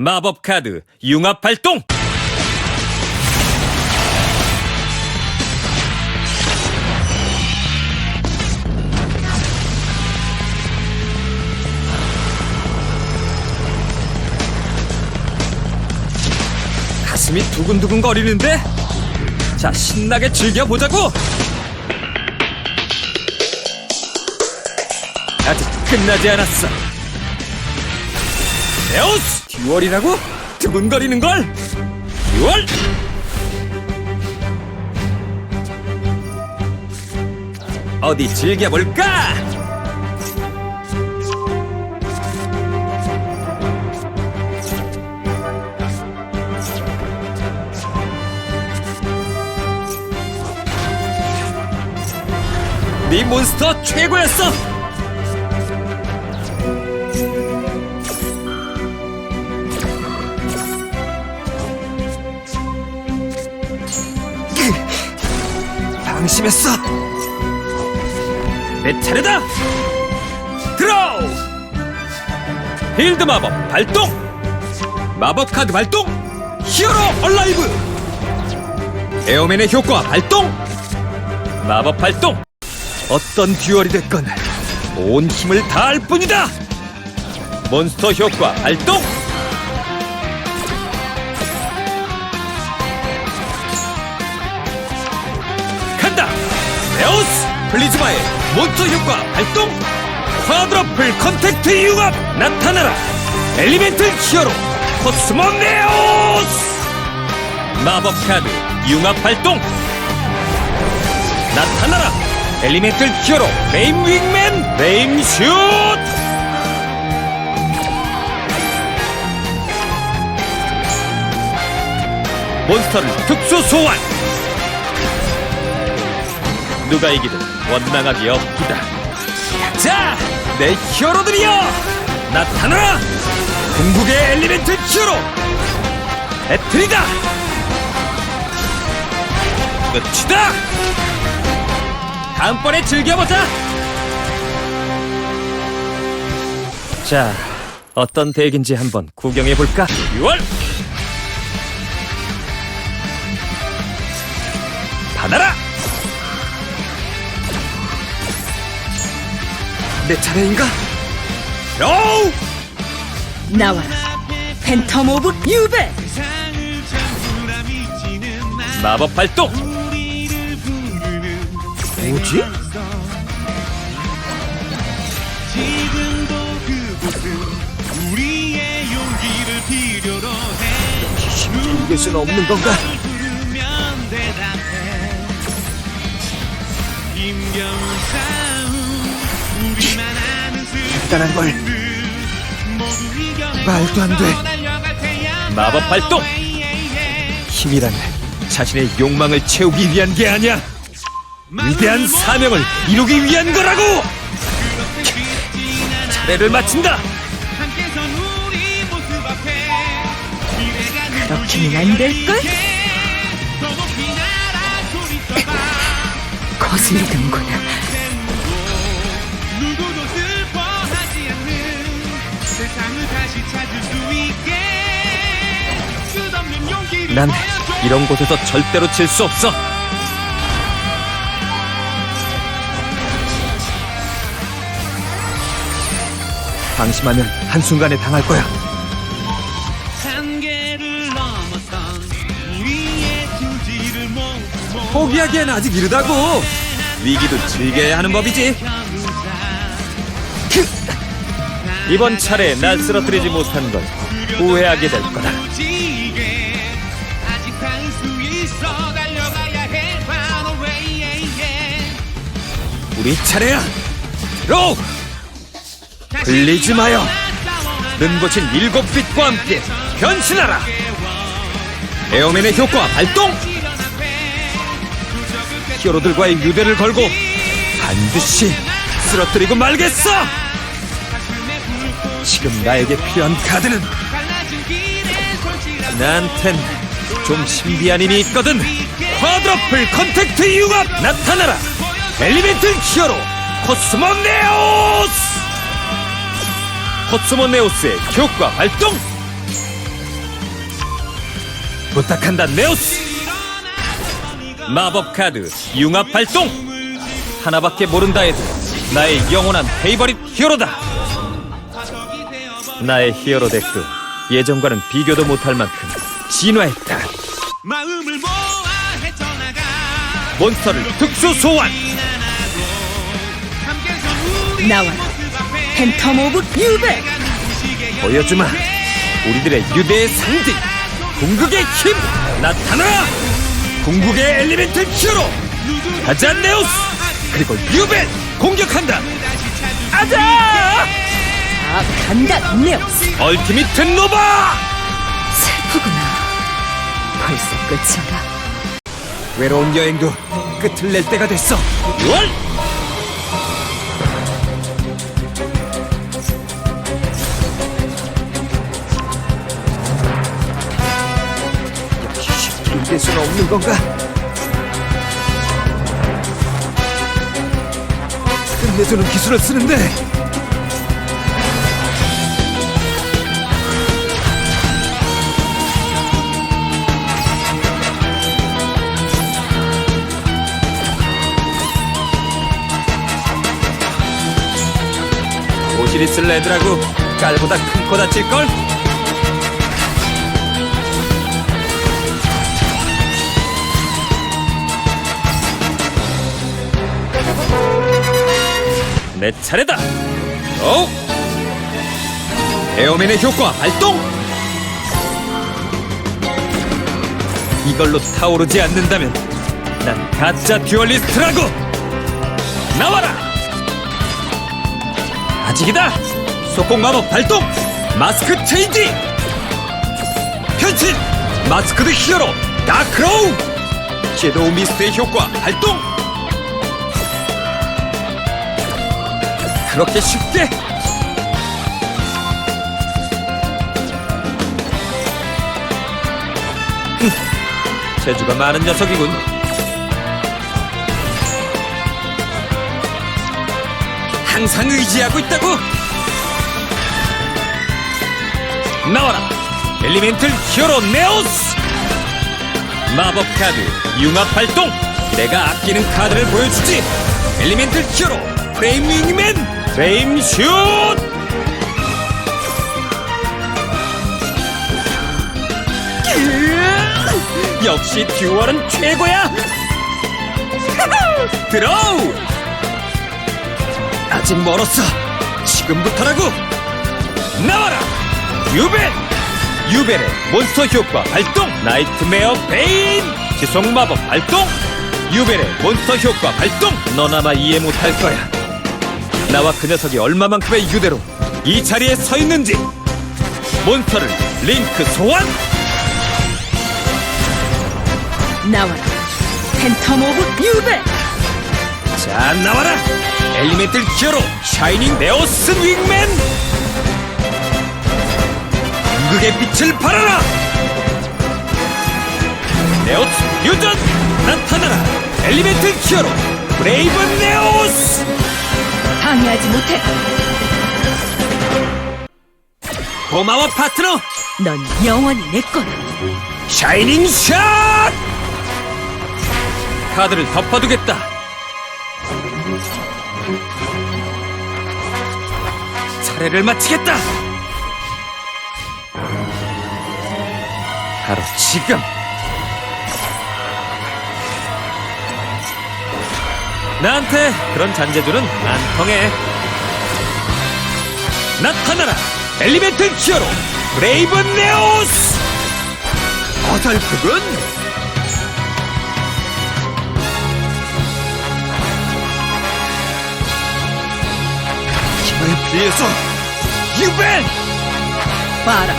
마법 카드 융합 발동! 가슴이 두근두근 거리는데? 자, 신나게 즐겨보자고! 아직 끝나지 않았어. 에오스! 듀얼이라고? 두근거리는걸? 듀얼! 어디 즐겨볼까? 네 몬스터 최고였어! 방심했어! 내 차례다! 드로우! 필드 마법 발동! 마법 카드 발동! 히어로 얼라이브! 에어맨의 효과 발동! 마법 발동! 어떤 듀얼이 됐건 온 힘을 다할 뿐이다! 몬스터 효과 발동! 플리즈마의 몬스터 효과 발동! 쿼드러플 컨택트 융합 나타나라! 엘리멘틀 히어로 코스모 네오스! 마법 카드 융합 발동! 나타나라! 엘리멘틀 히어로 베임 윙맨 베임 슛! 몬스터를 특수 소환! 누가 이기든 원망하기 없기다. 자, 내 히어로들이여! 나타나라! 궁극의 엘리멘트 히어로! 배틀이다! 끝이다! 다음번에 즐겨보자! 자, 어떤 덱인지 한번 구경해볼까? 6월! 받아라! 내 차례인가? 로우! 나와라 팬텀 오브 유베 마법 발동! 뭐지? 지금도 그곳은 우리의 용기를 필요로 해 이길 수는 없는 건가? 부르면 대답해 우리만 대단한 걸. 말도 안 돼. 마법 발동! 힘이란 자신의 욕망을 채우기 위한 게 아니야! 위대한 사명을 이루기 위한 거라고! 차례를 마친다! 그렇게는 안 될걸? 거슬리는구나 난. 이런 곳에서 절대로 질 수 없어! 방심하면 한순간에 당할 거야. 포기하기엔 아직 이르다고! 위기도 즐겨야 하는 법이지! 이번 차례 날 쓰러뜨리지 못한 걸 후회하게 될 거다. 우리 차례야! 로우! 흘리지 마요! 눈부신 일곱 빛과 함께 변신하라! 에어맨의 효과 발동! 히어로들과의 유대를 걸고 반드시 쓰러뜨리고 말겠어! 지금 나에게 필요한 카드는 나한텐 좀 신비한 힘이 있거든! 쿼드러플 컨택트 융합 나타나라! 엘리멘틀 히어로 코스모 네오스! 코스모 네오스의 효과 발동! 부탁한다 네오스 마법 카드 융합 발동 하나밖에 모른다 해도 나의 영원한 페이버릿 히어로다 나의 히어로 덱도 예전과는 비교도 못할 만큼 진화했다. 마음을 모아 헤쳐나가. 몬스터를 특수 소환. 앞에 팬텀 오브 유배 보여주마 우리들의 유대의 상징 궁극의 힘 나타나라 궁극의 엘리멘트 히어로 가자 네오스 그리고 유벤 공격한다. 아자 아 간다 네오스 얼티미트 노바! 슬프구나. 벌써 끝인가? 외로운 여행도 끝을 낼 때가 됐어. 6월! 역시 쉽게 이길 수는 없는 건가? 끝내주는 기술을 쓰는데 오시리스 레드라고 깔보다 큰 코 다칠걸? 내 차례다! 오! 에어맨의 효과 발동! 이걸로 타오르지 않는다면 난 가짜 듀얼리스트라고! 나와라! 아직이다! 속공 마법 발동! 마스크 체인지! 변신! 마스크드 히어로 다크로우! 섀도우 미스트의 효과 발동! 그렇게 쉽게? 흠, 재주가 많은 녀석이군. 항상 의지하고 있다고? 나와라! 엘리멘틀 히어로 네오스! 마법 카드 융합 발동! 내가 아끼는 카드를 보여주지! 엘리멘틀 히어로 프레임 윙맨! 프레임 슛! 으아! 역시 듀얼은 최고야! 드로우! 아직 멀었어. 지금부터라고. 나와라. 유벤. 유벤의 몬스터 효과 발동. 나이트메어 베인. 지속 마법 발동. 유벤의 몬스터 효과 발동. 너나마 이해 못할 거야. 나와 그 녀석이 얼마만큼의 유대로 이 자리에 서 있는지. 몬스터를 링크 소환. 나와라 팬텀 오브 유배 자 나와라. 엘리멘틀 히어로 샤이닝 네오스 윙맨. 궁극의 빛을 발하라! 네오스 유전! 나타나라! 엘리멘틀 히어로 브레이브 네오스! 방해하지 못해 고마워 파트너! 넌 영원히 내 거야 샤이닝 샷! 카드를 덮어두겠다. 차례를 마치겠다. 바로 지금. 나한테 그런 잔재주는 안 통해. 나타나라! 엘리멘트 히어로 브레이브 네오스! 어설프군! 힘을 비해서 유벤! 봐라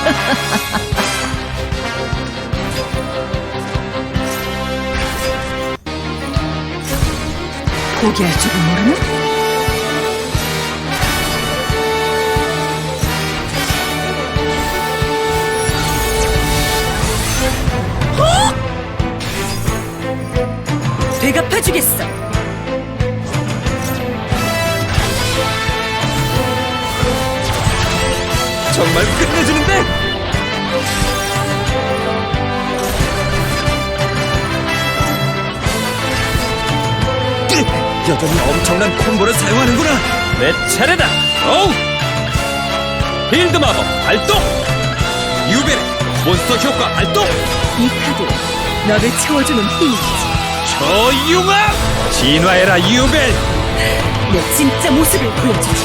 포기할 줄은 모르나? 되갚아주겠어 정말 끝내주는데? 여전히 엄청난 콤보를 사용하는구나. 내 차례다. 어우! 필드 마법 발동. 유벨 몬스터 효과 발동. 이 카드 너를 채워주는 힘이지. 저융합 진화해라 유벨. 내 진짜 모습을 보여주지.